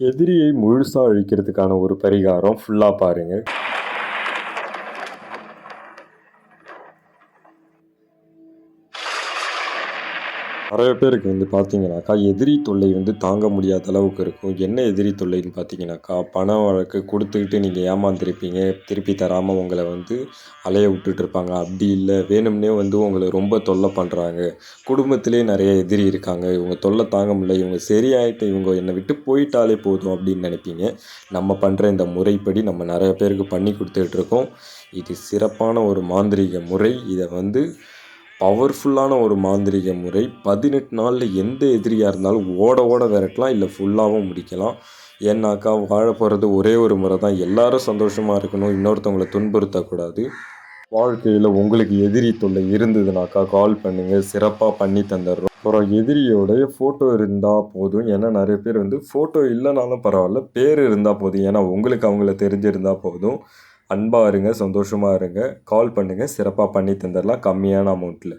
எதிரியை முழுசாக அழிக்கிறதுக்கான ஒரு பரிகாரம் ஃபுல்லாக பாருங்கள் நிறைய பேருக்கு வந்து பார்த்தீங்கன்னாக்கா எதிரி தொல்லை வந்து தாங்க முடியாத அளவுக்கு இருக்கும். என்ன எதிரி தொல்லைன்னு பார்த்தீங்கன்னாக்கா பண வழக்கு கொடுத்துக்கிட்டு நீங்கள் ஏமாந்துருப்பீங்க. திருப்பி தராமல் உங்களை வந்து அலைய விட்டுட்டு இருப்பாங்க. அப்படி இல்லை வேணும்னே வந்து உங்களை ரொம்ப தொல்லை பண்ணுறாங்க குடும்பத்திலே நிறைய எதிரி இருக்காங்க. இவங்க தொல்லை தாங்க முடியல. இவங்க சரியாயிட்டு இவங்க என்னை விட்டு போயிட்டாலே போதும் அப்படின்னு நினைப்பீங்க. நம்ம பண்ணுற இந்த முறைப்படி நம்ம நிறைய பேருக்கு பண்ணி கொடுத்துட்ருக்கோம் இது சிறப்பான ஒரு மாந்திரீக முறை. இதை வந்து பவர்ஃபுல்லான ஒரு மாந்திரிக முறை. பதினெட்டு நாளில் எந்த எதிரியாக இருந்தாலும் ஓட ஓட விரட்டலாம். இல்லை ஃபுல்லாகவும் முடிக்கலாம். ஏன்னாக்கா வாழ போகிறது ஒரே ஒரு முறை தான் எல்லாரும் சந்தோஷமாக இருக்கணும். இன்னொருத்தவங்களை துன்புறுத்தக்கூடாது. வாழ்க்கையில் உங்களுக்கு எதிரி தொல்லை இருந்ததுனாக்கா கால் பண்ணுங்கள் சிறப்பாக பண்ணி தந்துடுறோம். அப்புறம் எதிரியோடைய ஃபோட்டோ இருந்தால் போதும். ஏன்னா நிறைய பேர் வந்து ஃபோட்டோ இல்லைனாலும் பரவாயில்ல. பேர் இருந்தால் போதும். ஏன்னா உங்களுக்கு அவங்கள தெரிஞ்சிருந்தால் போதும். அன்பாக இருங்க சந்தோஷமாக இருங்க. கால் பண்ணுங்கள் சிறப்பாக பண்ணி தந்துடலாம் கம்மியான அமௌண்ட்டில்